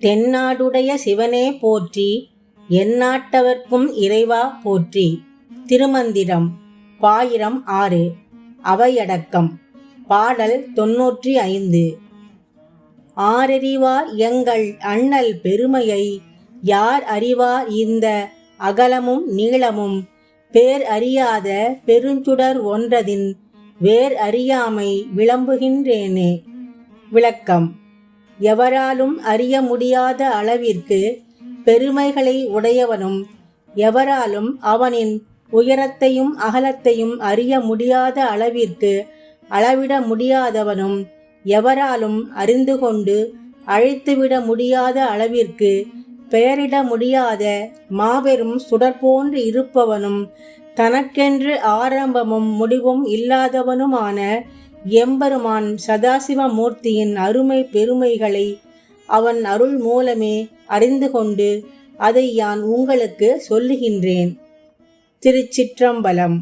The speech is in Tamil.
தென்னாடுடைய சிவனே போற்றி எந்நாட்டவர்க்கும் இறைவா போற்றி. திருமந்திரம் பாயிரம் ஆறு அவையடக்கம் பாடல் தொன்னூற்றி ஐந்து. ஆரறிவார் எங்கள் அண்ணல் பெருமையை யார் அறிவார் இந்த அகலமும் நீளமும்? பேர் அறியாத பெருஞ்சுடர் ஒன்றதின் வேர் அறியாமை விளம்புகின்றேனே. விளக்கம் எவராலும் அறிய முடியாத அளவிற்கு பெருமைகளை உடையவனும் எவராலும் அவனின் உயரத்தையும் அகலத்தையும் அறிய முடியாத அளவிற்கு அளவிட முடியாதவனும் எவராலும் அறிந்து கொண்டு அழைத்துவிட முடியாத அளவிற்கு பெயரிட முடியாத மாபெரும் சுடர் போன்று இருப்பவனும் தனக்கென்று ஆரம்பமும் முடிவும் இல்லாதவனுமான எம்பெருமான் சதாசிவமூர்த்தியின் அருமை பெருமைகளை அவன் அருள் மூலமே அறிந்து கொண்டு அதை யான் உங்களுக்கு சொல்லுகின்றேன். திருச்சிற்றம்பலம்.